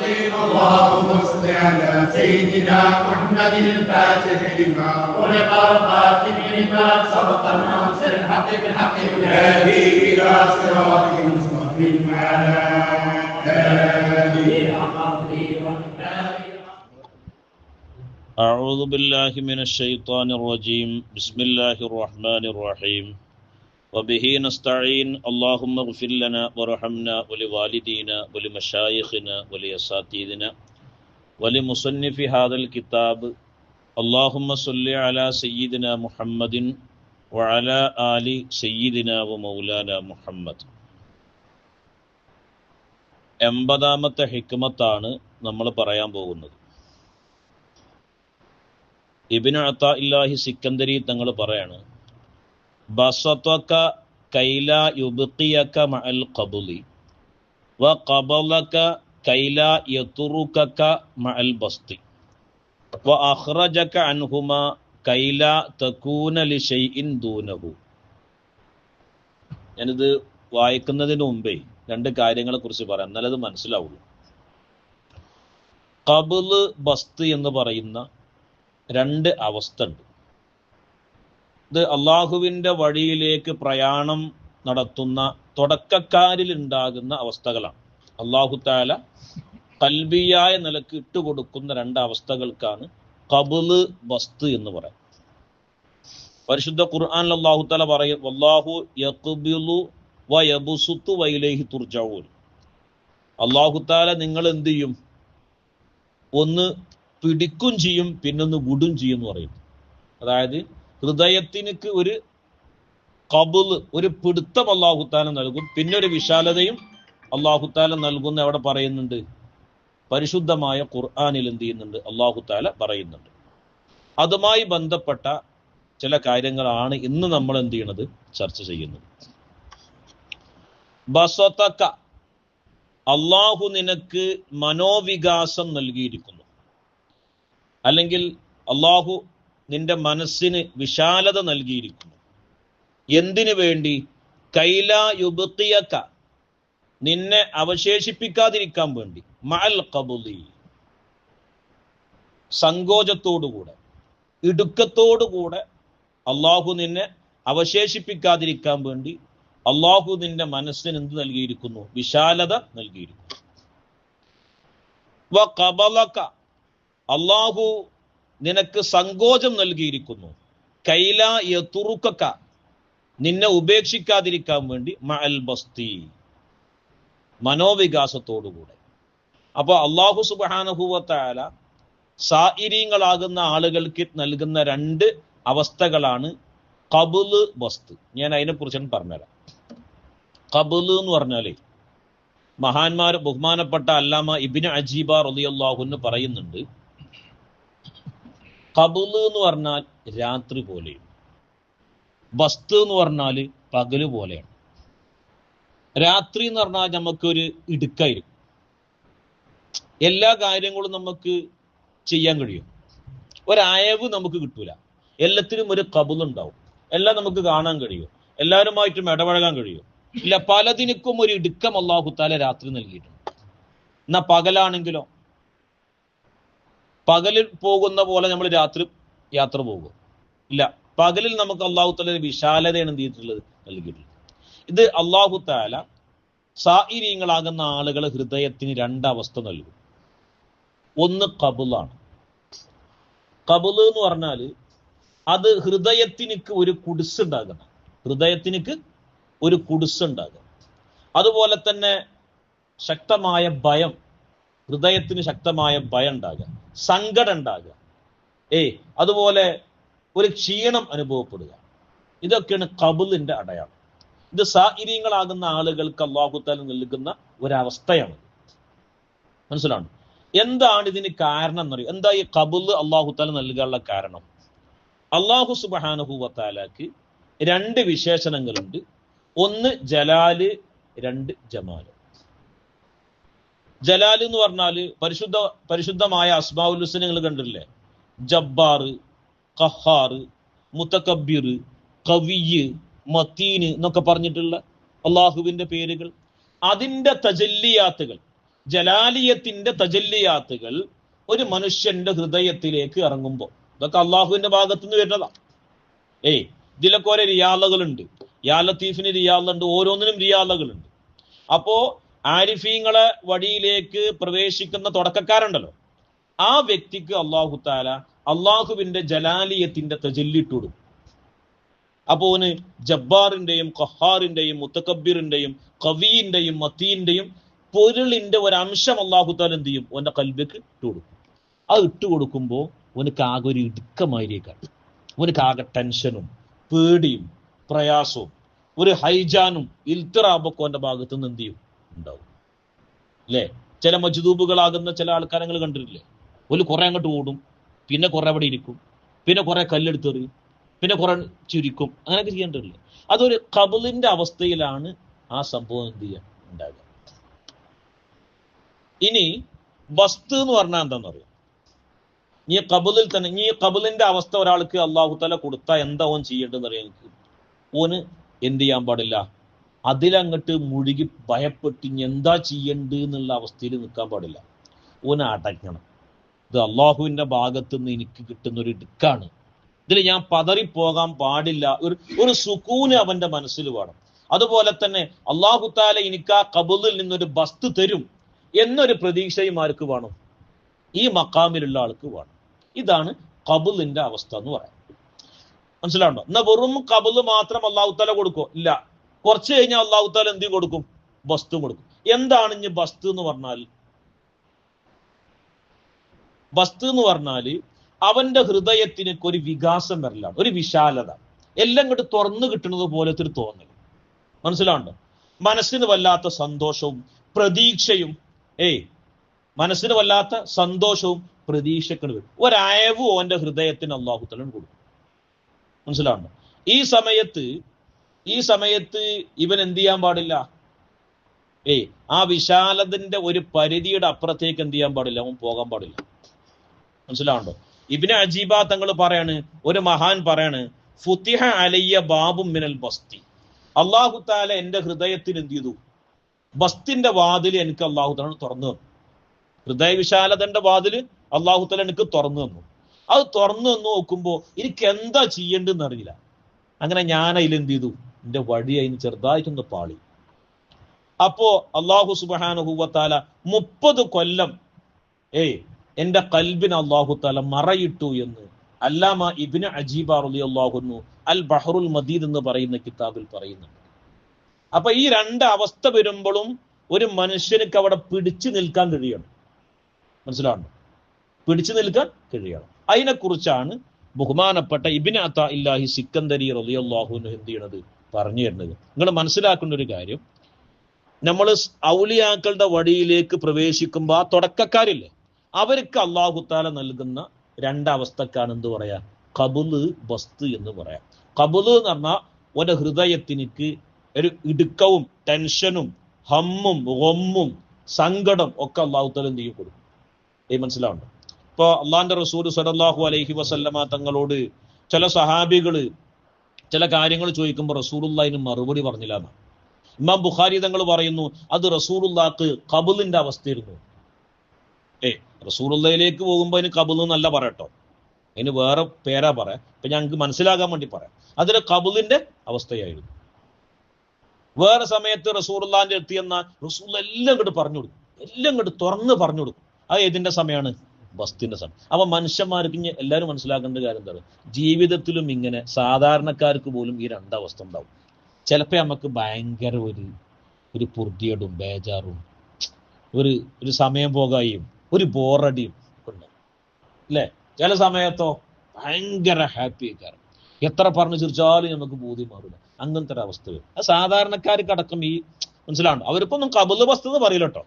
اللهم صل على سيدنا محمد الفاتح لما خلق الخاتم لما سبق الناصر الحق بالحق والهادي إلى صراطك المستقيم وعلى آله أعوذ بالله من الشيطان الرجيم. بسم الله الرحمن الرحيم. وبه نستعين اللهم اغفر لنا وارحمنا ولوالدينا ولمشايخنا ولأساتذتنا ولمصنف هذا الكتاب اللهم صل على سيدنا محمد وعلى آل سيدنا ومولانا محمد എൺപതാമത്തെ ഹിക്മത്താണ് നമ്മൾ പറയാൻ പോകുന്നത് ഇബിന് അത്ത ഇല്ലാഹി സിക്കന്ദരി തങ്ങൾ പറയാണ് ബസത്വക മഅൽ വ മഅൽ ബസ്തി. വ തകൂന ദൂനഹു. ഞാനിത് വായിക്കുന്നതിന് മുമ്പേ രണ്ട് കാര്യങ്ങളെ കുറിച്ച് പറയാം. എന്നാലേ അത് മനസ്സിലാവുള്ളൂ. കബിൾ ബസ്തി എന്ന് പറയുന്ന രണ്ട് അവസ്ഥ ഉണ്ട്. ഇത് അള്ളാഹുവിന്റെ വഴിയിലേക്ക് പ്രയാണം നടത്തുന്ന തുടക്കക്കാരിൽ ഉണ്ടാകുന്ന അവസ്ഥകളാണ്. അള്ളാഹു താല കൽബിയായ നിലയ്ക്ക് ഇട്ടുകൊടുക്കുന്ന രണ്ട് അവസ്ഥകൾക്കാണ് കബിൾ ബസ്ത് എന്ന് പറയാം പരിശുദ്ധ ഖുർആൻ അള്ളാഹു താല പറയും അള്ളാഹു അള്ളാഹു താല നിങ്ങൾ എന്ത് ചെയ്യും? ഒന്ന് പിടിക്കും ചെയ്യും പിന്നൊന്ന് വിടും ചെയ്യും എന്ന് പറയും. അതായത് ഹൃദയത്തിനക്ക് ഒരു കബുൽ ഒരു പിടുത്തം അള്ളാഹുത്താല നൽകും. പിന്നെ ഒരു വിശാലതയും അള്ളാഹുത്താല നൽകുന്ന അവിടെ പറയുന്നുണ്ട്. പരിശുദ്ധമായ ഖുർആാനിൽ എന്ത് ചെയ്യുന്നുണ്ട്? അള്ളാഹുത്താല പറയുന്നുണ്ട്. അതുമായി ബന്ധപ്പെട്ട ചില കാര്യങ്ങളാണ് ഇന്ന് നമ്മൾ എന്ത് ചെയ്യണത്? ചർച്ച ചെയ്യുന്നത്. ബസത്തക്ക അള്ളാഹു നിനക്ക് മനോവികാസം നൽകിയിരിക്കുന്നു. അല്ലെങ്കിൽ അള്ളാഹു നിന്റെ മനസ്സിന് വിശാലത നൽകിയിരിക്കുന്നു. എന്തിനു വേണ്ടി? കൈല യുബത്തിയക്ക നിന്നെ അവശേഷിപ്പിക്കാതിരിക്കാൻ വേണ്ടി. മൽ കബുലി സങ്കോചത്തോടുകൂടെ ഇടുക്കത്തോടുകൂടെ അള്ളാഹു നിന്നെ അവശേഷിപ്പിക്കാതിരിക്കാൻ വേണ്ടി അള്ളാഹു നിന്റെ മനസ്സിന് എന്ത് നൽകിയിരിക്കുന്നു? വിശാലത നൽകിയിരിക്കുന്നു. അള്ളാഹു നിനക്ക് സങ്കോചം നൽകിയിരിക്കുന്നു. കൈല യുറുക്ക നിന്നെ ഉപേക്ഷിക്കാതിരിക്കാൻ വേണ്ടി മഅൽ ബസ്തി. മനോവികാസത്തോടുകൂടെ. അപ്പോൾ അള്ളാഹു സുബാനഹുവത്തായ സായിരീങ്ങളാകുന്ന ആളുകൾക്ക് നൽകുന്ന രണ്ട് അവസ്ഥകളാണ് കബുൽ ബസ്ത്. ഞാൻ അതിനെക്കുറിച്ചാണ് പറഞ്ഞുതരാം. കബുൽ എന്ന് പറഞ്ഞാലേ മഹാന്മാർ ബഹുമാനപ്പെട്ട അല്ലാമ ഇബിന് അജീബ റളിയല്ലാഹുന്ന് പറയുന്നുണ്ട് കബുൽ എന്ന് പറഞ്ഞാൽ രാത്രി പോലെയും വസ്ത് എന്ന് പറഞ്ഞാൽ പകൽ പോലെയാണ്. രാത്രി എന്ന് പറഞ്ഞാൽ നമുക്കൊരു ഇടുക്കായിരിക്കും. എല്ലാ കാര്യങ്ങളും നമുക്ക് ചെയ്യാൻ കഴിയും. ഒരയവ് നമുക്ക് കിട്ടൂല. എല്ലാത്തിനും ഒരു കബുലുണ്ടാവും എല്ലാം നമുക്ക് കാണാൻ കഴിയും. എല്ലാവരുമായിട്ടും ഇടപഴകാൻ കഴിയും. ഇല്ല പലതിനും ഒരു ഇടുക്കം അള്ളാഹുത്താല രാത്രി നൽകിയിട്ടുണ്ട്. എന്നാ പകലാണെങ്കിലോ പകലിൽ പോകുന്ന പോലെ നമ്മൾ രാത്രി യാത്ര പോകും. ഇല്ല പകലിൽ നമുക്ക് അള്ളാഹു താല വിശാലതയാണ് എന്ത് ചെയ്തിട്ടുള്ളത്? നൽകിയിട്ടുള്ളത്. ഇത് അള്ളാഹു താല സായിര്യങ്ങളാകുന്ന ആളുകൾ ഹൃദയത്തിന് രണ്ടവസ്ഥ നൽകും. ഒന്ന് കബുളാണ് കബുൾ എന്ന് പറഞ്ഞാൽ അത് ഹൃദയത്തിനിക്ക് ഒരു കുടിസ് ഉണ്ടാകണം. ഹൃദയത്തിനിക്ക് ഒരു കുടിസ് ഉണ്ടാകണം. അതുപോലെ തന്നെ ശക്തമായ ഭയം ഹൃദയത്തിന് ശക്തമായ ഭയം ഉണ്ടാകുക സങ്കടം ഉണ്ടാകുക ഏയ് അതുപോലെ ഒരു ക്ഷീണം അനുഭവപ്പെടുക. ഇതൊക്കെയാണ് കബുലിന്റെ അടയാളം. ഇത് സാഹിര്യങ്ങളാകുന്ന ആളുകൾക്ക് അള്ളാഹുത്താൽ നൽകുന്ന ഒരവസ്ഥയാണ്. മനസ്സിലാണ്? എന്താണ് ഇതിന് കാരണം എന്നറിയും എന്താ ഈ കബുൽ അള്ളാഹുത്താല നൽകാനുള്ള കാരണം? അള്ളാഹു സുബാനഹുവത്താലാക്ക് രണ്ട് വിശേഷണങ്ങളുണ്ട്. ഒന്ന് ജലാൽ രണ്ട് ജമാൽ. ജലാൽ എന്ന് പറഞ്ഞാൽ പരിശുദ്ധ പരിശുദ്ധമായ അസ്മാഉൽ ഹുസൈൻ നിങ്ങൾ കണ്ടില്ലേ ജബ്ബാർ ഖഹാർ മുത്തക്കബിർ കവിയ് മത്തീന് എന്നൊക്കെ പറഞ്ഞിട്ടുള്ള അള്ളാഹുവിന്റെ പേരുകൾ. അതിന്റെ തജല്ലിയാത്തുകൾ ജലാലിയത്തിന്റെ തജല്ലിയാത്തുകൾ ഒരു മനുഷ്യന്റെ ഹൃദയത്തിലേക്ക് ഇറങ്ങുമ്പോൾ. ഇതൊക്കെ അള്ളാഹുവിന്റെ ഭാഗത്തു നിന്ന് വരുന്നതാ. ഏയ് ഇതിലൊക്കെ ഓരോ റിയാലകളുണ്ട്. യാ റിയാലുണ്ട് ഓരോന്നിനും റിയാലകളുണ്ട്. അപ്പോ ആരിഫീങ്ങളെ വഴിയിലേക്ക് പ്രവേശിക്കുന്ന തുടക്കക്കാരുണ്ടല്ലോ. ആ വ്യക്തിക്ക് അള്ളാഹു താല അള്ളാഹുവിന്റെ ജലാലിയത്തിന്റെ തജല്ലിട്ട് അപ്പോന് ജബ്ബാറിന്റെയും ഖഹാറിന്റെയും മുത്തക്കബിറിന്റെയും കവിയിന്റെയും മത്തീന്റെയും പൊരുളിന്റെ ഒരു അംശം അള്ളാഹു താല എന്ത് ചെയ്യും? ഓന്റെ കൽവിക്ക് ഇട്ടുകൊടുക്കും അത് ഇട്ടു കൊടുക്കുമ്പോൾ ഓനക്ക് ആകെ ഒരു ഇടുക്കമായിരിക്കാണ്. ഓനക്ക് ആകെ ടെൻഷനും പേടിയും പ്രയാസവും ഒരു ഹൈജാനും ഇൽത്തറാബൊക്കെ ഓന്റെ ഭാഗത്ത് നിന്ന് എന്ത് ചെയ്യും? ഉണ്ടാവും. അല്ലേ ചില മജ്ദൂബുകളാകുന്ന ചില ആൾക്കാരെ നിങ്ങൾ കണ്ടിട്ടില്ലേ? ഒരു കുറെ അങ്ങോട്ട് ഓടും പിന്നെ കുറെ അവിടെ ഇരിക്കും പിന്നെ കുറെ കല്ലെടുത്തെറിയും പിന്നെ കുറെ ചുരുക്കും അങ്ങനെയൊക്കെ ചെയ്യേണ്ടതില്ലേ അതൊരു കബിളിന്റെ അവസ്ഥയിലാണ് ആ സംഭവം എന്ത് ചെയ്യുക ഉണ്ടാകുക ഇനി വസ്തു എന്ന് പറഞ്ഞാൽ എന്താണെന്നറിയാം ഈ കബിളിൽ തന്നെ ഈ കബിളിന്റെ അവസ്ഥ ഒരാൾക്ക് അള്ളാഹു തല കൊടുത്താൽ എന്താ ഓൻ ചെയ്യേണ്ടതെന്ന് അറിയാം എനിക്ക്. ഓന് എന്ത് ചെയ്യാൻ പാടില്ല? അതിലങ്ങട്ട് മുഴുകി ഭയപ്പെട്ട് എന്താ ചെയ്യണ്ട് എന്നുള്ള അവസ്ഥയിൽ നിൽക്കാൻ പാടില്ല. ഓന് അടങ്ങണം ഇത് അള്ളാഹുവിന്റെ ഭാഗത്ത് നിന്ന് എനിക്ക് കിട്ടുന്ന ഒരു ഇടുക്കാണ്. ഇതിൽ ഞാൻ പതറിപ്പോകാൻ പാടില്ല. ഒരു ഒരു സുക്കൂന് അവന്റെ മനസ്സിൽ വേണം. അതുപോലെ തന്നെ അള്ളാഹു താല എനിക്ക് ആ കബുലിൽ നിന്നൊരു ബസ്തു തരും എന്നൊരു പ്രതീക്ഷയും ആർക്ക് വേണം? ഈ മക്കാമിലുള്ള ആൾക്ക് വേണം. ഇതാണ് കബുലിന്റെ അവസ്ഥ എന്ന് പറയാം. മനസ്സിലാവുണ്ടോ? എന്നാ വെറും കബുൽ മാത്രം അള്ളാഹു താല കൊടുക്കോ ഇല്ല. കുറച്ച് കഴിഞ്ഞാൽ അള്ളാഹു താല എന്ത് കൊടുക്കും? വസ്തു കൊടുക്കും. എന്താണ് ഇനി വസ്തു എന്ന് പറഞ്ഞാൽ? വസ്തു എന്ന് പറഞ്ഞാൽ അവന്റെ ഹൃദയത്തിന് ഒരു വികാസം വരലാണ് ഒരു വിശാലത. എല്ലാം ഇങ്ങോട്ട് തുറന്നു കിട്ടുന്നത് പോലത്തെ ഒരു തോന്നൽ. മനസ്സിലാണ്ടോ മനസ്സിന് വല്ലാത്ത സന്തോഷവും പ്രതീക്ഷയും ഏയ് മനസ്സിന് വല്ലാത്ത സന്തോഷവും പ്രതീക്ഷക്കണ് വരും ഒരയവും അവന്റെ ഹൃദയത്തിന് അള്ളാഹുത്തലൻ കൊടുക്കും. മനസ്സിലാണ്ടോ ഈ സമയത്ത് ഈ സമയത്ത് ഇവൻ എന്ത് ചെയ്യാൻ പാടില്ല? ഏയ് ആ വിശാലതിന്റെ ഒരു പരിധിയുടെ അപ്പുറത്തേക്ക് എന്ത് ചെയ്യാൻ പാടില്ല? അവൻ പോകാൻ പാടില്ല. മനസ്സിലാവുണ്ടോ ഇബിന് അജീബ തങ്ങൾ പറയാണ് ഒരു മഹാൻ പറയാണ് ഫുത്തിഹ അലയ്യ ബാബും മിനൽ ബസ്തി. അള്ളാഹു താല എന്റെ ഹൃദയത്തിന് എന്ത് ചെയ്തു? ബസ്തിന്റെ വാതിൽ എനിക്ക് അള്ളാഹു താല തുറന്നു തന്നു. ഹൃദയ വിശാലതന്റെ വാതിൽ അള്ളാഹു താല എനിക്ക് തുറന്നു തന്നു. അത് തുറന്നു തന്നു നോക്കുമ്പോ എനിക്ക് എന്താ ചെയ്യേണ്ടെന്ന് അറിയില്ല. അങ്ങനെ ഞാൻ അതിൽ എന്ത് ചെയ്തു? എന്റെ വഴി അതിന് ചെറുതായിട്ടൊന്ന് പാളി. അപ്പോ അള്ളാഹു സുബാനുഹൂവത്താല മുപ്പത് കൊല്ലം ഏയ് എന്റെ കൽബിന് അള്ളാഹു താല മറയിട്ടു എന്ന് അല്ലാമ ഇബിന് അജീബ അലി അള്ളാഹുന്നു അൽ ബഹറുൽ മദീദ് എന്ന് പറയുന്ന കിതാബിൽ പറയുന്നുണ്ട്. അപ്പൊ ഈ രണ്ട് അവസ്ഥ വരുമ്പോഴും ഒരു മനുഷ്യനക്ക് അവിടെ പിടിച്ചു നിൽക്കാൻ കഴിയണം. മനസ്സിലാവണം പിടിച്ചു നിൽക്കാൻ കഴിയണം. അതിനെക്കുറിച്ചാണ് ബഹുമാനപ്പെട്ട ഇബിൻ അത്ത ഇല്ലാഹി സിക്കന്ദരി റലിയല്ലാഹുവിന് എന്ത് ചെയ്യണത്? പറഞ്ഞു തരുന്നത്. നിങ്ങൾ മനസ്സിലാക്കുന്ന ഒരു കാര്യം നമ്മൾ ഔലിയാക്കളുടെ വഴിയിലേക്ക് പ്രവേശിക്കുമ്പോൾ ആ തുടക്കക്കാരില്ലേ? അവർക്ക് അള്ളാഹുത്താല നൽകുന്ന രണ്ടവസ്ഥക്കാണ് എന്ത് പറയാ? കബുൽ ബസ്ത് എന്ന് പറയാം. കബുൽ എന്ന് പറഞ്ഞാൽ ഒരു ഹൃദയത്തിനിക്ക് ഒരു ഇടുക്കവും ടെൻഷനും ഹമ്മും ഒമ്മും സങ്കടം ഒക്കെ അള്ളാഹുത്താല എന്ത് ചെയ്യും കൊടുക്കും. ഈ മനസ്സിലാവുണ്ടോ? ഇപ്പൊ അള്ളാന്റെ റസൂൽ സലല്ലാഹു അലൈഹി വസല്ലമ തങ്ങളോട് ചില സഹാബികൾ ചില കാര്യങ്ങൾ ചോദിക്കുമ്പോൾ റസൂലുള്ളതിന് മറുപടി പറഞ്ഞില്ല എന്നാണ് ഇമാം ബുഖാരി തങ്ങൾ പറയുന്നു അത് റസൂലുള്ളാക്ക് കബുലിന്റെ അവസ്ഥയായിരുന്നു. ഏ റസൂലുള്ളയിലേക്ക് പോകുമ്പോൾ അതിന് കബുൽ എന്നല്ല പറയട്ടോ. അതിന് വേറെ പേരാ പറയാം. ഇപ്പൊ ഞങ്ങൾക്ക് മനസ്സിലാകാൻ വേണ്ടി പറയാം. അതിന് കബുലിന്റെ അവസ്ഥയായിരുന്നു. വേറെ സമയത്ത് റസൂറുല്ലാന്റെ എത്തിയെന്ന റസൂൽ എല്ലാം ഇങ്ങോട്ട് പറഞ്ഞു കൊടുക്കും. എല്ലാം ഇങ്ങോട്ട് തുറന്ന് പറഞ്ഞു കൊടുക്കും. അത് ഏതിന്റെ സമയമാണ് ബസ്തിന്റെ സമയം അപ്പൊ മനുഷ്യന്മാർക്ക് ഇനി എല്ലാവരും മനസ്സിലാക്കേണ്ട കാര്യം എന്താണ്? ജീവിതത്തിലും ഇങ്ങനെ സാധാരണക്കാർക്ക് പോലും ഈ രണ്ടവസ്ഥ ഉണ്ടാവും. ചിലപ്പോൾ നമുക്ക് ഭയങ്കര ഒരു ഒരു പുർതിയടും ബേജാറും ഒരു ഒരു സമയം പോകായും ഒരു ബോറടിയും ഉണ്ടാവും അല്ലേ? ചില സമയത്തോ ഭയങ്കര ഹാപ്പി ആയിക്കാരം എത്ര പറഞ്ഞു ചിരിച്ചാലും നമുക്ക് ബോധ്യം മാറില്ല അങ്ങനത്തെ ഒരു അവസ്ഥ വരും. അത് സാധാരണക്കാർക്ക് അടക്കം ഈ മനസ്സിലാവണം അവരിപ്പോ ഒന്നും കബുൽ വസ്തു എന്ന് പറയില്ല കേട്ടോ.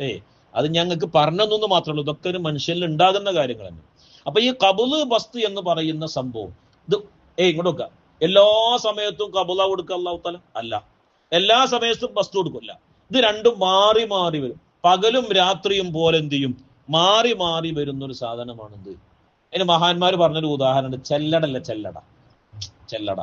ഏയ് അത് ഞങ്ങൾക്ക് പറഞ്ഞെന്നു മാത്രമേ ഉള്ളൂ ഇതൊക്കെ ഒരു മനുഷ്യനിൽ ഉണ്ടാകുന്ന കാര്യങ്ങൾ തന്നെ. അപ്പൊ ഈ കബുൽ വസ്തു എന്ന് പറയുന്ന സംഭവം ഇത് ഏയ് ഇങ്ങോട്ട് വെക്ക എല്ലാ സമയത്തും കബുല കൊടുക്കുക അള്ളാഹു അല്ല. എല്ലാ സമയത്തും വസ്തു കൊടുക്കില്ല. ഇത് രണ്ടും മാറി മാറി വരും. പകലും രാത്രിയും പോലെ എന്ത് ചെയ്യും? മാറി മാറി വരുന്ന ഒരു സാധനമാണിത്. അതിന് മഹാന്മാർ പറഞ്ഞൊരു ഉദാഹരണം ചെല്ലടല്ല ചെല്ലട? ചെല്ലട.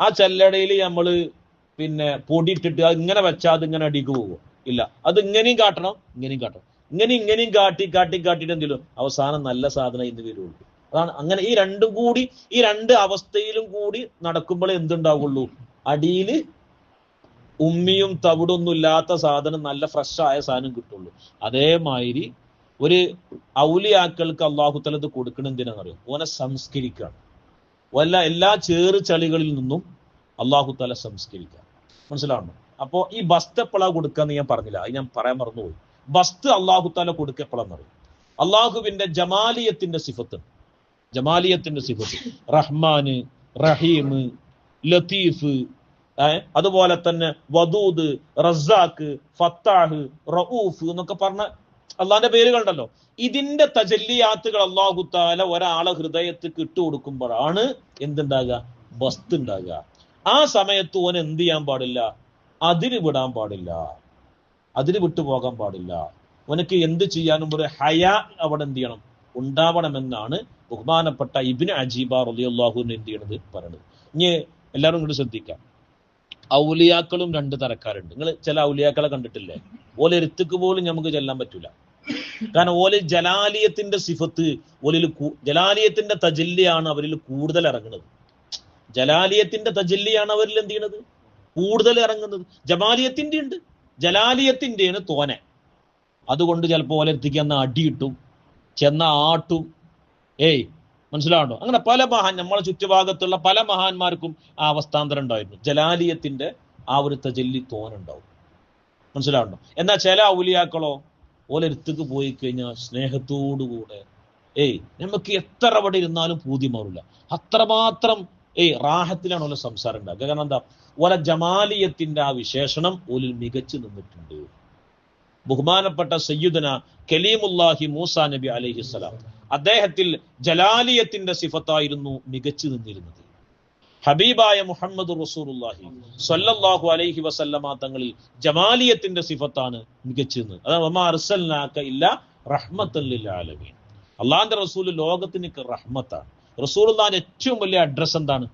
ആ ചെല്ലടയിൽ നമ്മൾ പിന്നെ പൊടി ഇട്ടിട്ട് ഇങ്ങനെ വെച്ചാൽ അത് ഇങ്ങനെ അടിക്ക് പോകും. ഇല്ല. അത് ഇങ്ങനെയും കാട്ടണം ഇങ്ങനെയും കാട്ടണം. ഇങ്ങനെ ഇങ്ങനെയും കാട്ടി കാട്ടി കാട്ടിട്ട് എന്തെങ്കിലും അവസാനം നല്ല സാധനം ഇന്ന് വരുള്ളൂ. അതാണ് അങ്ങനെ ഈ രണ്ടും കൂടി ഈ രണ്ട് അവസ്ഥയിലും കൂടി നടക്കുമ്പോൾ എന്തുണ്ടാവുള്ളൂ? അടിയിൽ ഉമ്മിയും തവിടൊന്നും ഇല്ലാത്ത സാധനം നല്ല ഫ്രഷായ സാധനം കിട്ടുള്ളൂ. അതേമാതിരി ഒരു ഔലിയാക്കൾക്ക് അള്ളാഹുത്തല ഇത് കൊടുക്കണം എന്തിനാണെന്നറിയോ ഓനെ സംസ്കരിക്കുകയാണ് വല്ല എല്ലാ ചേറ് ചളികളിൽ നിന്നും അള്ളാഹുത്തല സംസ്കരിക്കുക മനസ്സിലാവണം അപ്പോ ഈ ബസ്ത് എപ്പോഴാ കൊടുക്കാന്ന് ഞാൻ പറഞ്ഞില്ല. അത് ഞാൻ പറയാൻ മറന്നുപോയി. ബസ്ത് അള്ളാഹുത്താല കൊടുക്കുക എപ്പോഴാന്നറിയും അള്ളാഹുവിന്റെ ജമാലിയത്തിന്റെ സിഫത്ത്. ജമാലിയത്തിന്റെ സിഫത്ത്. റഹ്മാന് റഹീം ലത്തീഫ് അതുപോലെ തന്നെ വദൂദ് റസാഖ് ഫത്താഹ് റഊഫ് എന്നൊക്കെ പറഞ്ഞ അള്ളാന്റെ പേരുകളുണ്ടല്ലോ ഇതിന്റെ തജല്ലിയാത്തുകൾ അള്ളാഹു താല ഒരാളെ ഹൃദയത്തിൽ ഇട്ടുകൊടുക്കുമ്പോഴാണ് എന്തുണ്ടാകുക? ബസ്ത് ഉണ്ടാകുക. ആ സമയത്ത് ഓൻ എന്ത് ചെയ്യാൻ പാടില്ല? അതിര് വിടാൻ പാടില്ല. അതിര് വിട്ടു പോകാൻ പാടില്ല. ഓനക്ക് എന്ത് ചെയ്യാനും ഒരു ഹയ അവിടെ എന്ത് ചെയ്യണം? ഉണ്ടാവണമെന്നാണ് ബഹുമാനപ്പെട്ട ഇബിന് അജീബ റളിയല്ലാഹുവിന് എന്ത് ചെയ്യണത് പറയണത്. ഇനി എല്ലാവരും ഇങ്ങോട്ട് ശ്രദ്ധിക്കാം. ഔലിയാക്കളും രണ്ട് തരക്കാരുണ്ട്. നിങ്ങൾ ചില ഔലിയാക്കളെ കണ്ടിട്ടില്ലേ? ഓല എരുത്തുക്ക് പോലും നമുക്ക് ചെല്ലാൻ പറ്റൂല. കാരണം ഓല ജലാലിയത്തിന്റെ സിഫത്ത് ഓലിൽ ജലാലിയത്തിന്റെ തജല്ലിയാണ് അവരിൽ കൂടുതൽ ഇറങ്ങുന്നത്. ജലാലിയത്തിന്റെ തജല്ലിയാണ് അവരിൽ എന്ത് ചെയ്യണത്? കൂടുതൽ ഇറങ്ങുന്നത്? ജമാലിയത്തിന്റെ ഉണ്ട്. ജലാലിയത്തിന്റെയാണ് തോനെ. അതുകൊണ്ട് ചിലപ്പോൾ ഓലെത്തിക്ക് അന്ന് അടിയിട്ടും ചെന്ന ആട്ടും. ഏയ് മനസ്സിലാവണ്ടോ? അങ്ങനെ പല മഹാൻ നമ്മളെ ചുറ്റുഭാഗത്തുള്ള പല മഹാന്മാർക്കും ആ അവസ്ഥാന്തരം ഉണ്ടായിരുന്നു. ജലാലിയത്തിന്റെ ആ ഒരു തജല്ലി തോനുണ്ടാവും മനസ്സിലാവണ്ടോ? എന്നാൽ ചില ഔലിയാക്കളോ ഓലെടുത്തേക്ക് പോയി കഴിഞ്ഞാൽ സ്നേഹത്തോടുകൂടെ ഏയ് നമുക്ക് എത്ര അവിടെ ഇരുന്നാലും പൂതി മാറില്ല അത്രമാത്രം ഏയ് റാഹത്തിലാണ് ഓല സംസാരം ഉണ്ടാക്കുക കാരണം എന്താ? ഓല ജമാലിയത്തിന്റെ ആ വിശേഷണം ഓലിൽ മികച്ചു നിന്നിട്ടുണ്ട്. ബഹുമാനപ്പെട്ട സയ്യുദന കലീമുല്ലാഹി മൂസ നബി അലഹിസ്സലാം അദ്ദേഹത്തിൽ ജലാലിയത്തിന്റെ സിഫത്തായിരുന്നു മികച്ചു നിന്നിരുന്നത്. ഹബീബായ മുഹമ്മദ് റസൂറുല്ലാഹി സ്വല്ലല്ലാഹു അലൈഹി വസല്ലമ തങ്ങളിൽ ജമാലിയത്തിന്റെ സിഫത്താണ് മികച്ചു അതായത് ഇല്ല റഹ്മത്തൻ ആലമീൻ. അള്ളാഹിന്റെ റസൂൽ ലോകത്തിന് റഹ്മത്താണ്. റസൂലുള്ളാഹിന്റെ ഏറ്റവും വലിയ അഡ്രസ് എന്താണ്?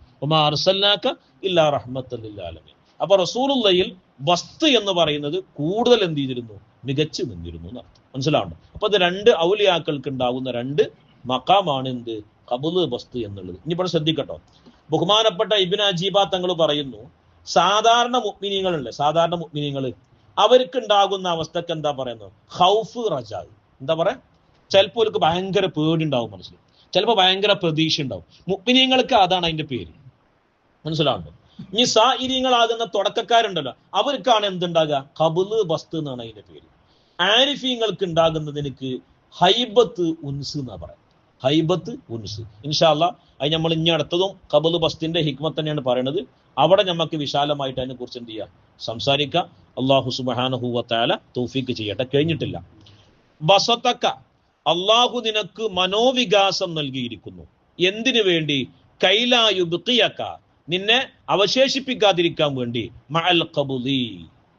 ഇല്ലാ അപ്പൊ റസൂലുള്ളയിൽ വസ്തു എന്ന് പറയുന്നത് കൂടുതൽ എന്ത് ചെയ്തിരുന്നു? മികച്ചു നിന്നിരുന്നു എന്നർത്ഥം മനസ്സിലാവണം അപ്പൊ അത് രണ്ട് ഔലിയാക്കൾക്ക് ഉണ്ടാകുന്ന രണ്ട് മക്കാമാണ് എന്ത്? കബുൽ വസ്തു എന്നുള്ളത്. ഇനി ഇവിടെ ശ്രദ്ധിക്കട്ടോ. ബഹുമാനപ്പെട്ട ഇബിൻ അജീബ തങ്ങൾ പറയുന്നു സാധാരണ മുഗ്മിനിയങ്ങളല്ലേ സാധാരണ മുഗ്മിനിയങ്ങൾ അവർക്ക് ഉണ്ടാകുന്ന അവസ്ഥക്ക് എന്താ പറയുന്നത്? ഹൗഫ് റജാവ് എന്താ പറയാ? ചിലപ്പോൾ ഭയങ്കര പേടി ഉണ്ടാവും മനസ്സിൽ. ചിലപ്പോൾ ഭയങ്കര പ്രതീക്ഷ ഉണ്ടാവും. മുഗ്മിനിങ്ങൾക്ക് അതാണ് അതിന്റെ പേര്. മനസ്സിലാവുണ്ടോ? ഇനി സാഇര്യങ്ങളാകുന്ന തുടക്കക്കാരുണ്ടല്ലോ അവർക്കാണ് എന്തുണ്ടാകുക? കബുൽ ബസ്ത് എന്നാണ് അതിന്റെ പേര്. ആരിഫീങ്ങൾക്ക് ഉണ്ടാകുന്നതിനക്ക് ഹൈബത്ത് ഉൻസ് എന്നാ പറയാം. ഹൈബത്ത് ഉൻസ്. ഇൻഷാല്ല അത് നമ്മൾ ഇനി അടുത്തതും കബുൽ ബസ്തിന്റെ ഹിക്മത്ത് തന്നെയാണ് പറയുന്നത് അവിടെ നമുക്ക് വിശാലമായിട്ട് അതിനെ കുറിച്ച് എന്ത് ചെയ്യാം? സംസാരിക്കാം. അള്ളാഹു സുബാനഹുവത്താല തൗഫീക്ക് ചെയ്യട്ടെ. കഴിഞ്ഞിട്ടില്ല. ബസത്തക്ക അള്ളാഹു നിനക്ക് മനോവികാസം നൽകിയിരിക്കുന്നു. എന്തിനു വേണ്ടി? കൈലായുബിയക്ക നിന്നെ അവശേഷിപ്പിക്കാതിരിക്കാൻ വേണ്ടി. മഅൽ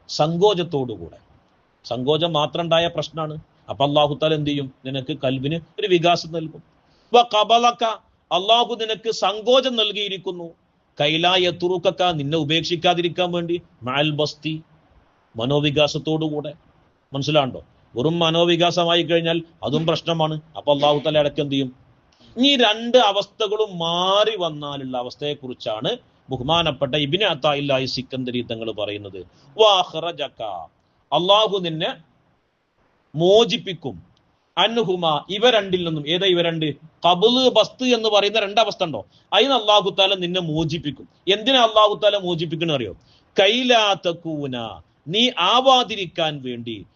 സങ്കോചത്തോടുകൂടെ. സങ്കോചം മാത്രം ഉണ്ടായ പ്രശ്നമാണ് അപ്പൊ അള്ളാഹു താൽ എന്ത് ചെയ്യും? നിനക്ക് കൽവിന് ഒരു വികാസം നൽകും. കബലക്ക അള്ളാഹു നിനക്ക് സങ്കോചം നൽകിയിരിക്കുന്നു. കൈലായ തുറുക്കക്ക നിന്നെ ഉപേക്ഷിക്കാതിരിക്കാൻ വേണ്ടി. മഅൽ ബസ്തി. മനോവികാസത്തോടുകൂടെ. മനസ്സിലാണ്ടോ? വെറും മനോവികാസമായി കഴിഞ്ഞാൽ അതും പ്രശ്നമാണ്. അപ്പൊ അള്ളാഹു തല ഇടയ്ക്ക് എന്ത് ചെയ്യും? ഈ രണ്ട് അവസ്ഥകളും മാറി വന്നാലുള്ള അവസ്ഥയെക്കുറിച്ചാണ് ബഹുമാനപ്പെട്ട ഇബിന് അത്തായില്ലായി സിക്കന്ദരി തങ്ങൾ പറയുന്നത്. അള്ളാഹു നിന്നെ മോചിപ്പിക്കും. അന്നുഹുമ ഇവ രണ്ടിൽ നിന്നും ഏതാ ഇവ രണ്ട്? കബുൽ ബസ്ത് എന്ന് പറയുന്ന രണ്ടവസ്ഥ ഉണ്ടോ? അതിന് അള്ളാഹു താല നിന്നെ മോചിപ്പിക്കും. എന്തിനാ അള്ളാഹു താല മോചിപ്പിക്കണ അറിയോ? കൈലാത്തക്കൂന നീ ആവാതിരിക്കാൻ വേണ്ടി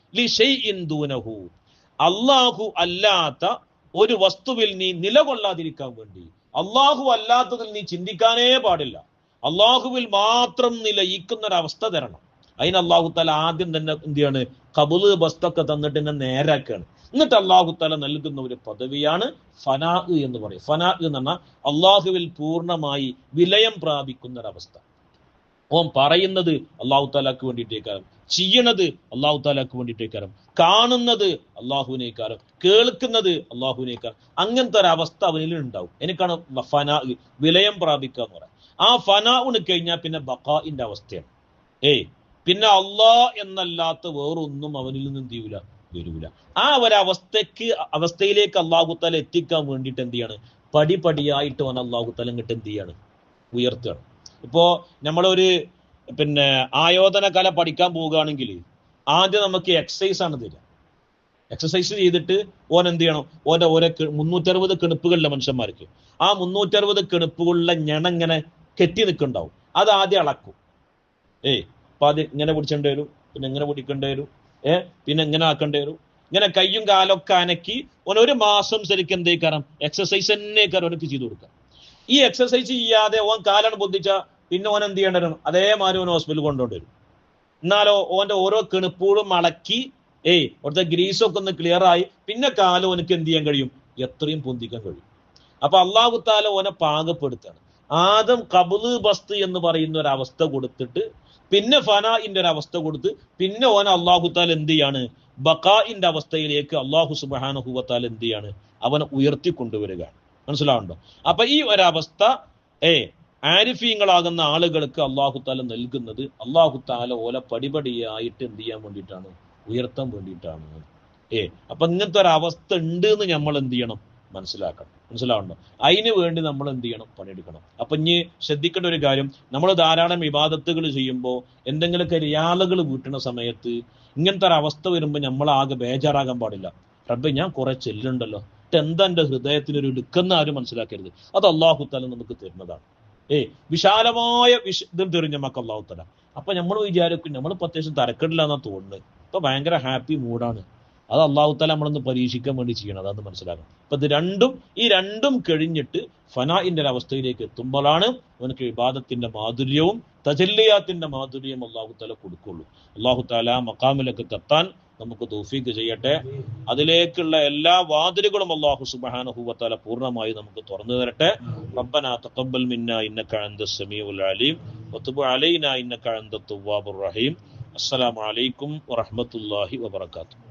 ദൂനഹു. അള്ളാഹു അല്ലാത്ത ഒരു വസ്തുവിൽ നീ നിലകൊള്ളാതിരിക്കാൻ വേണ്ടി. അള്ളാഹു അല്ലാത്തതിൽ നീ ചിന്തിക്കാനേ പാടില്ല. അള്ളാഹുവിൽ മാത്രം നിലയിക്കുന്ന ഒരു അവസ്ഥ തരണം. അതിന് അള്ളാഹു തല ആദ്യം തന്നെ എന്തിയാണ്? കബുൽ ബസ്തൊക്കെ തന്നിട്ട് എന്നെ നേരാക്കുകയാണ് എന്നിട്ട് അള്ളാഹു തല നൽകുന്ന ഒരു പദവിയാണ് ഫനാഹ് എന്ന് പറയും. ഫനാഹ് എന്ന് പറഞ്ഞാൽ അള്ളാഹുവിൽ പൂർണമായി വിലയം പ്രാപിക്കുന്ന ഒരവസ്ഥ ഓൻ പറയുന്നത് അള്ളാഹു താലാക്ക് വേണ്ടിയിട്ടേക്കാരം ചെയ്യണത് അള്ളാഹു താലാക്ക് വേണ്ടിയിട്ടേക്കാരം കാണുന്നത് അള്ളാഹുവിനേക്കാരം കേൾക്കുന്നത് അള്ളാഹുവിനേക്കാരം അങ്ങനത്തെ ഒരു അവസ്ഥ അവനിൽ ഉണ്ടാവും. എനിക്കാണ് ഫന വിലയം പ്രാപിക്കുക എന്ന് പറയാം. ആ ഫനാവിന് കഴിഞ്ഞാൽ പിന്നെ ബഖാഇന്റെ അവസ്ഥയാണ്. ഏയ് പിന്നെ അള്ളാ എന്നല്ലാത്ത വേറൊന്നും അവനിൽ നിന്നും ചെയ്യൂല വരൂല ആ ഒരവസ്ഥക്ക് അവസ്ഥയിലേക്ക് അള്ളാഹുത്താല എത്തിക്കാൻ വേണ്ടിയിട്ട് എന്ത് ചെയ്യാണ്? പടിപടിയായിട്ട് അവൻ അള്ളാഹുത്താല ഇങ്ങോട്ട് എന്ത് ചെയ്യാണ്? ഉയർത്തുകയാണ്. ഇപ്പോ നമ്മളൊരു പിന്നെ ആയോധന കല പഠിക്കാൻ പോവുകയാണെങ്കിൽ ആദ്യം നമുക്ക് എക്സസൈസ് ആണ് തരിക. എക്സസൈസ് ചെയ്തിട്ട് ഓൻ എന്ത് ചെയ്യണം? ഓന്റെ ഓരോ മുന്നൂറ്ററുപത് കിണുപ്പുകളിലെ മനുഷ്യന്മാർക്ക്. ആ മുന്നൂറ്ററുപത് കിണുപ്പുകളിലെ ഞണ ഇങ്ങനെ കെട്ടി നിൽക്കുന്നുണ്ടാവും. അത് ആദ്യം അളക്കും. ഏയ് അപ്പൊ അത് ഇങ്ങനെ പിടിച്ചേണ്ടി വരും പിന്നെ ഇങ്ങനെ പിടിക്കേണ്ടി വരും ഏ പിന്നെ ഇങ്ങനെ ആക്കേണ്ടി വരും. ഇങ്ങനെ കയ്യും കാലൊക്കെ അനക്കി ഓൻ ഒരു മാസം ശരിക്കും എന്തേക്കാരം എക്സസൈസ് തന്നെ ഓനക്ക് ചെയ്തു കൊടുക്കാം ഈ എക്സസൈസ് ചെയ്യാതെ ഓൻ കാലാണ് പൊന്തിച്ച പിന്നെ ഓൻ എന്ത് ചെയ്യേണ്ടി വരും അതേമാതിരി ഓൻ ഹോസ്പിറ്റലിൽ കൊണ്ടുപോകേണ്ടി വരും എന്നാലോ ഓന്റെ ഓരോ കിണുപ്പുകളും മടക്കി ഏയ് അവിടുത്തെ ഗ്രീസൊക്കെ ഒന്ന് ക്ലിയർ ആയി പിന്നെ കാലം ഓനക്ക് എന്ത് ചെയ്യാൻ കഴിയും? എത്രയും പൊന്തിക്കാൻ കഴിയും. അപ്പൊ അള്ളാഹു താല ഓനെ പാകപ്പെടുത്താണ്. ആദം കബുൽ ബസ്ത് എന്ന് പറയുന്ന ഒരു അവസ്ഥ കൊടുത്തിട്ട് പിന്നെ ഫനാഇന്റെ ഒരു അവസ്ഥ കൊടുത്ത് പിന്നെ ഓൻ അള്ളാഹു താൽ എന്ത് ചെയ്യാണ്? ബക്കാഇന്റെ അവസ്ഥയിലേക്ക് അള്ളാഹു സുബാനഹുവത്താൽ എന്ത് ചെയ്യാണ്? അവനെ ഉയർത്തി കൊണ്ടുവരികയാണ് മനസ്സിലാവുണ്ടോ അപ്പൊ ഈ ഒരവസ്ഥ ഏ ആരിഫീങ്ങളാകുന്ന ആളുകൾക്ക് അള്ളാഹു താല നൽകുന്നത് അള്ളാഹു താല ഓല പടിപടിയായിട്ട് എന്ത് ചെയ്യാൻ വേണ്ടിയിട്ടാണ്? ഉയർത്താൻ വേണ്ടിയിട്ടാണ്. ഏ അപ്പൊ ഇങ്ങനത്തെ ഒരു അവസ്ഥ ഉണ്ട് എന്ന് നമ്മൾ എന്ത് ചെയ്യണം? മനസ്സിലാക്കണം. മനസ്സിലാവണ്ടോ അതിന് വേണ്ടി നമ്മൾ എന്ത് ചെയ്യണം? പണിയെടുക്കണം. അപ്പൊ ഇനി ശ്രദ്ധിക്കേണ്ട ഒരു കാര്യം നമ്മൾ ധാരാളം വിവാദത്തുകൾ ചെയ്യുമ്പോൾ എന്തെങ്കിലുമൊക്കെ റിയാളുകൾ വീട്ടുന്ന സമയത്ത് ഇങ്ങനത്തെ ഒരു അവസ്ഥ വരുമ്പോൾ നമ്മൾ ആകെ ബേജാറാകാൻ പാടില്ല. റബ്ബെ ഞാൻ കുറെ ചെല്ലുണ്ടല്ലോ ഇത് എന്റെ എന്റെ ഹൃദയത്തിന് ഒരു ഇടുക്കുന്ന ആരും മനസ്സിലാക്കരുത്. അത് അള്ളാഹു തല നമുക്ക് തരുന്നതാണ്. ഏ വിശാലമായ വിശ ഇതും തെറിഞ്ഞ നമുക്ക് അള്ളാഹു തല അപ്പൊ നമ്മൾ വിചാരിക്കും നമ്മൾ അത്യാവശ്യം തരക്കെടില്ല എന്നാ തോന്നുന്നത് ഇപ്പൊ ഭയങ്കര ഹാപ്പി മൂഡാണ്. അത് അള്ളാഹു തല നമ്മളൊന്ന് പരീക്ഷിക്കാൻ വേണ്ടി ചെയ്യണം അതൊന്ന് മനസ്സിലാക്കണം. അപ്പൊ ഇത് രണ്ടും ഈ രണ്ടും കഴിഞ്ഞിട്ട് ഫനാഇന്റെ അവസ്ഥയിലേക്ക് എത്തുമ്പോഴാണ് അവനക്ക് വിവാദത്തിന്റെ മാധുര്യവും തജല്ലിയാത്തിന്റെ മാധുര്യം അള്ളാഹു തല കൊടുക്കുള്ളൂ. അള്ളാഹു താല മക്കാമിലൊക്കെ എത്താൻ നമുക്ക് തൗഫീക്ക് ചെയ്യട്ടെ. അതിലേക്കുള്ള എല്ലാ വാതിലുകളും അള്ളാഹു സുബാനഹുവത്താല പൂർണമായി നമുക്ക് തുറന്നു തരട്ടെ. റബ്ബന തഖബ്ബൽ മിന്ന ഇന്നക അൻത സമീഉൽ അലീം വതുബ് അലൈന ഇന്നക അൻത തവ്വാബുർ റഹീം. അസ്സലാമു അലൈക്കും വറഹ്മത്തുള്ളാഹി വബറകാതുഹു.